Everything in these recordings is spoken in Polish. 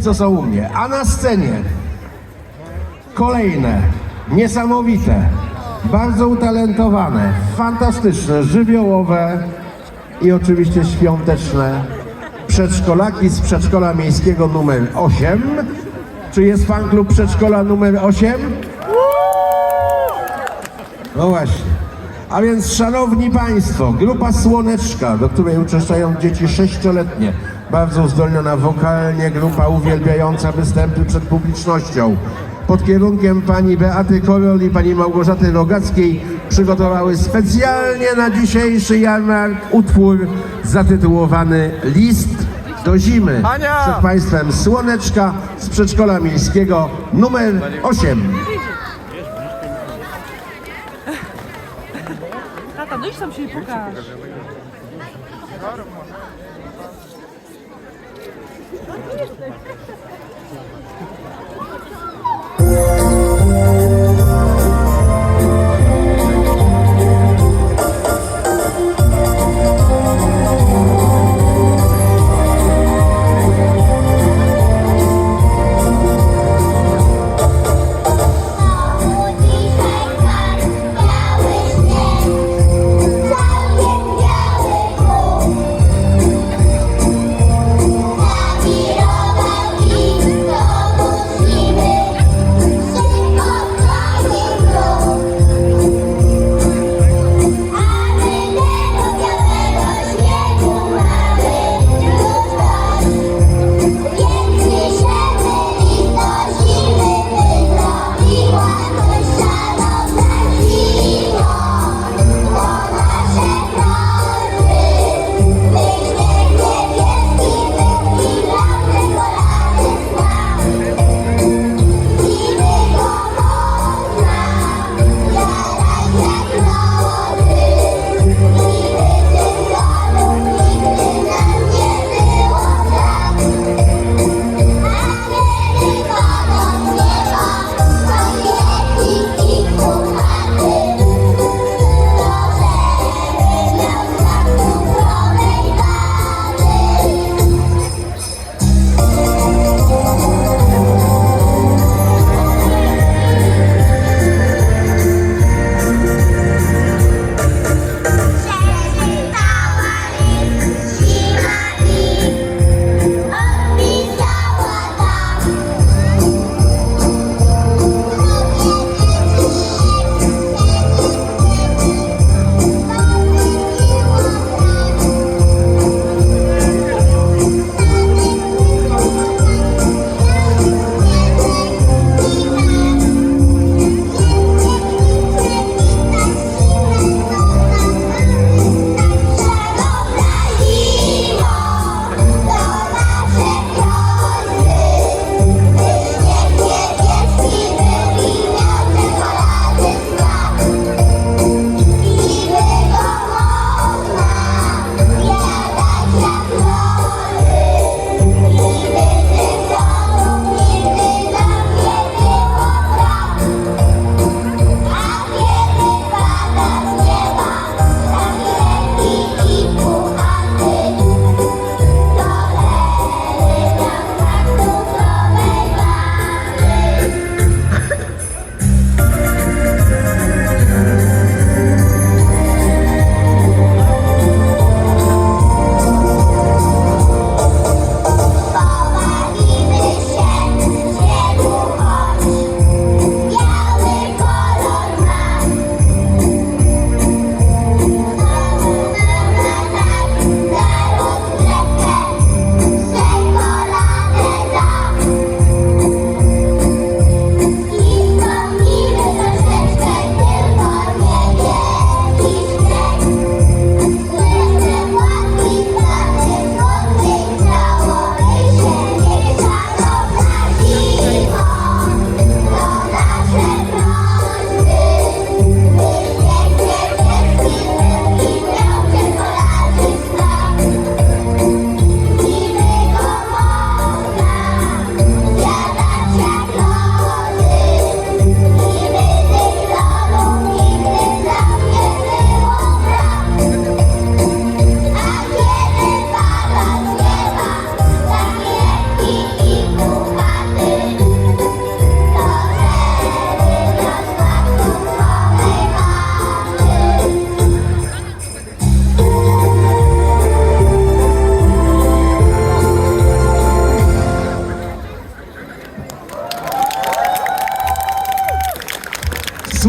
co są u mnie. A na scenie kolejne, niesamowite, bardzo utalentowane, fantastyczne, żywiołowe i oczywiście świąteczne przedszkolaki z przedszkola miejskiego numer 8. Czy jest fan klub przedszkola numer 8? No właśnie. A więc, szanowni państwo, grupa Słoneczka, do której uczęszczają dzieci sześcioletnie, bardzo uzdolniona wokalnie, grupa uwielbiająca występy przed publicznością. Pod kierunkiem pani Beaty Korol i pani Małgorzaty Rogackiej przygotowały specjalnie na dzisiejszy jarmark utwór zatytułowany List do zimy. Ania! Przed państwem Słoneczka z przedszkola miejskiego numer 8. Tata, no idź tam się i pokaż. Конечно.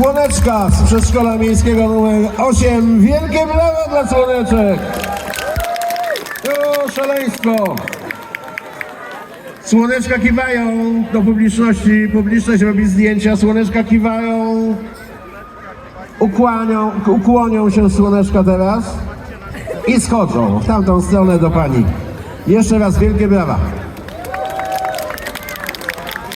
Słoneczka z przedszkola miejskiego numer 8. Wielkie brawa dla Słoneczek! O, szaleństwo! Słoneczka kiwają do publiczności, publiczność robi zdjęcia, słoneczka kiwają, ukłanią, ukłonią się słoneczka teraz i schodzą w tamtą stronę do pani. Jeszcze raz wielkie brawa.